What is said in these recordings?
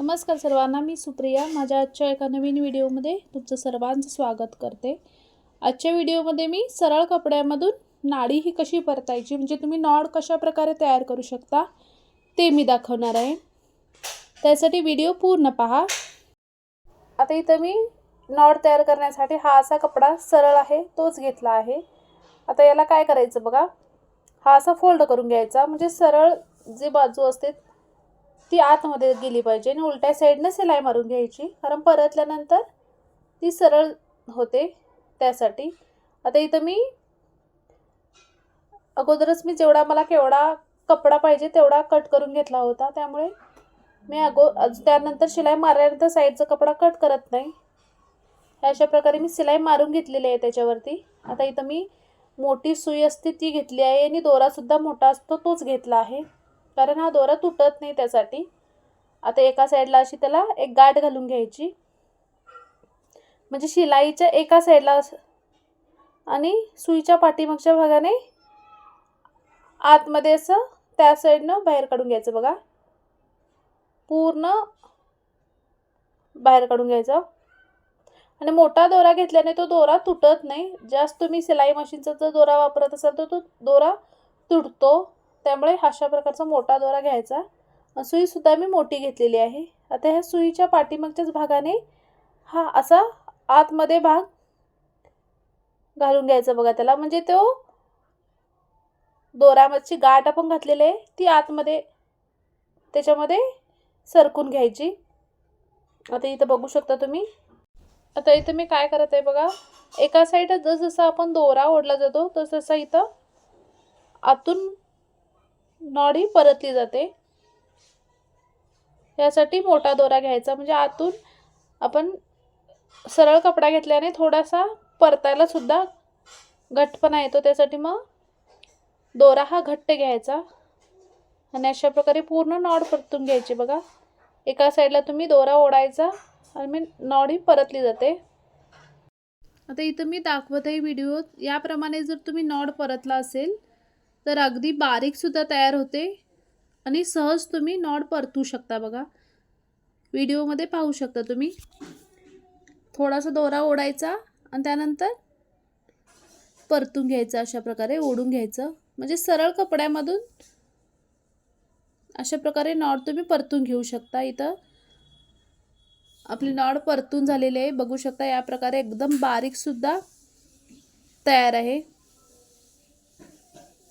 नमस्कार सर्वांना मी सुप्रिया. माझ्या आजच्या एका नवीन व्हिडिओमध्ये तुमचं सर्वांचं स्वागत करते. आजच्या व्हिडिओमध्ये मी सरळ कपड्यामधून नाडी ही कशी परतायची म्हणजे तुम्ही नॉड कशा प्रकारे तयार करू शकता ते मी दाखवणार आहे. त्यासाठी व्हिडिओ पूर्ण पहा. आता इथं मी नॉड तयार करण्यासाठी हा असा कपडा सरळ आहे तोच घेतला आहे. आता याला काय करायचं बघा. हा असा फोल्ड करून घ्यायचा म्हणजे सरळ जी बाजू असते ती आतमध्ये गेली पाहिजे आणि उलट्या साईडनं सिलाई मारून घ्यायची. कारण परतल्यानंतर ती सरळ होते त्यासाठी. आता इथं मी अगोदरच मी जेवढा मला केवढा कपडा पाहिजे तेवढा कट करून घेतला होता. त्यामुळे मी अगो त्यानंतर शिलाई मारल्यानंतर साईडचा कपडा कट करत नाही. अशा प्रकारे मी सिलाई मारून घेतलेली आहे त्याच्यावरती. आता इथं मी मोठी सुई असते ती घेतली आहे आणि दोरासुद्धा मोठा असतो तोच घेतला आहे. कारण हा दोरा तुटत नाही त्यासाठी. आता एका साईडला अशी त्याला एक गाठ घालून घ्यायची. म्हणजे शिलाईच्या एका साईडला आणि सुईच्या पाठीमागच्या भागाने आतमध्ये असं त्या साईडनं बाहेर काढून घ्यायचं बघा. पूर्ण बाहेर काढून घ्यायचं. आणि मोठा दोरा घेतल्याने तो दोरा तुटत नाही. जास्त तुम्ही सिलाई मशीनचा जर दोरा वापरत असाल तर तो दोरा तुटतो. त्यामुळे अशा प्रकारचा मोठा दोरा घ्यायचा. सुईसुद्धा मी मोठी घेतलेली आहे. आता ह्या सुईच्या पाठीमागच्याच भागाने हा असा आतमध्ये भाग घालून घ्यायचा बघा त्याला. म्हणजे तो दोऱ्याची गाठ आपण घातलेली आहे ती आतमध्ये त्याच्यामध्ये सरकून घ्यायची. आता इथं बघू शकता तुम्ही. आता इथं मी काय करत आहे बघा एका साईड जसजसा आपण दोरा ओढला जातो तसं इथं आतून नॉडी परतली जाते. यासाठी मोठा दोरा घ्यायचा. म्हणजे आतून आपण सरळ कपडा घेतल्याने थोडासा परतायला सुद्धा घट्टपणा येतो. त्यासाठी मग दोरा हा घट्ट घ्यायचा. आणि अशा प्रकारे पूर्ण नॉड परतून घ्यायची बघा. एका साईडला तुम्ही दोरा ओढायचा आणि मी नॉडी परतली जाते. आता इथं मी दाखवत आहे व्हिडिओ. याप्रमाणे जर तुम्ही नॉड परतला असेल तर अगदी बारीकसुद्धा तयार होते. आणि सहज तुम्ही नॉड परतू शकता बघा. व्हिडिओमध्ये पाहू शकता तुम्ही. थोडासा दोरा ओढायचा आणि त्यानंतर परतून घ्यायचं अशा प्रकारे ओढून घ्यायचं. म्हणजे सरळ कपड्यामधून अशा प्रकारे नॉड तुम्ही परतून घेऊ शकता. इथं आपली नॉड परतून झालेली आहे. बघू शकता या प्रकारे एकदम बारीकसुद्धा तयार आहे.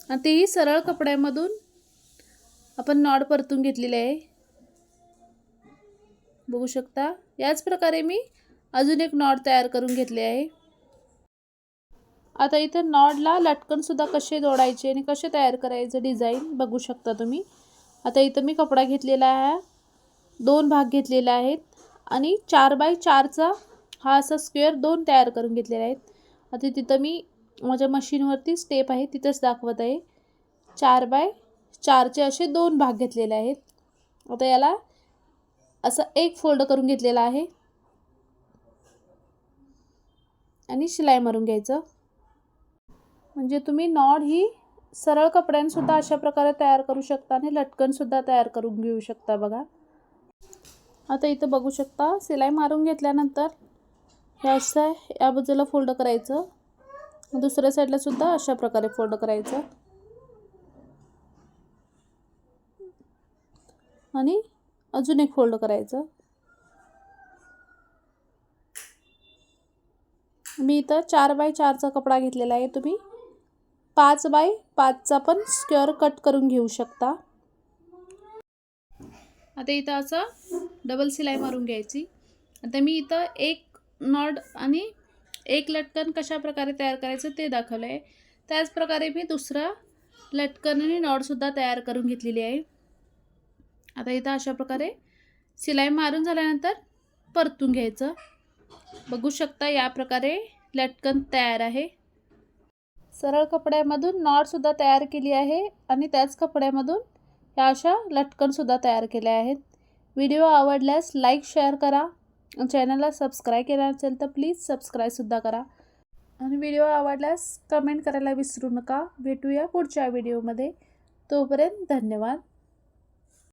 आणि तेही सरळ कपड्यामधून. आपण नॉड परतून घेतलेले आहे. बघू शकता याच प्रकारे मी अजून एक नॉड तयार करून घेतले आहे. आता इथं नॉडला लटकनसुद्धा कसे जोडायचे आणि कसे तयार करायचं डिझाईन बघू शकता तुम्ही. आता इथं मी कपडा घेतलेला आहे. दोन भाग घेतलेले आहेत आणि चार बाय चारचा हा असा स्क्वेअर दोन तयार करून घेतलेला आहेत आता तिथं मी माझ्या मशीनवरती स्टेप आहे तिथंच दाखवत आहे. चार बाय चारचे असे दोन भाग घेतलेले आहेत. आता याला असं एक फोल्ड करून घेतलेला आहे. आणि शिलाई मारून घ्यायचं. म्हणजे तुम्ही नॉड ही सरळ कपड्यांसुद्धा अशा प्रकारे तयार करू शकता आणि लटकनसुद्धा तयार करून घेऊ शकता बघा. आता इथं बघू शकता शिलाई मारून घेतल्यानंतर हे असं या बाजूला फोल्ड करायचं. दुसऱ्या साईडला सुद्धा अशा प्रकारे फोल्ड करायचं. आणि अजून एक फोल्ड करायचं. मी इथं चार बाय चारचा कपडा घेतलेला आहे. तुम्ही पाच बाय पाचचा पण स्क्वेअर कट करून घेऊ शकता. आता इथं असं डबल सिलाई मारून घ्यायची. आता मी इथं एक नॉड आणि एक लटकन कशा प्रकारे तयार करायचं ते दाखवलं आहे त्याचप्रकारे मी दुसरा लटकन आणि नॉडसुद्धा तयार करून घेतलेली आहे. आता इथं अशा प्रकारे सिलाई मारून झाल्यानंतर परतून घ्यायचं. बघू शकता या प्रकारे लटकन तयार आहे. सरळ कपड्यामधून नॉटसुद्धा तयार केली आहे आणि त्याच कपड्यामधून या अशा लटकनसुद्धा तयार केल्या आहेत. व्हिडिओ आवडल्यास लाईक शेअर करा. चॅनलला सबस्क्राईब केला असेल तर प्लीज सबस्क्राईबसुद्धा करा. आणि व्हिडिओ आवडल्यास कमेंट करायला विसरू नका. भेटूया पुढच्या व्हिडिओमध्ये तोपर्यंत धन्यवाद.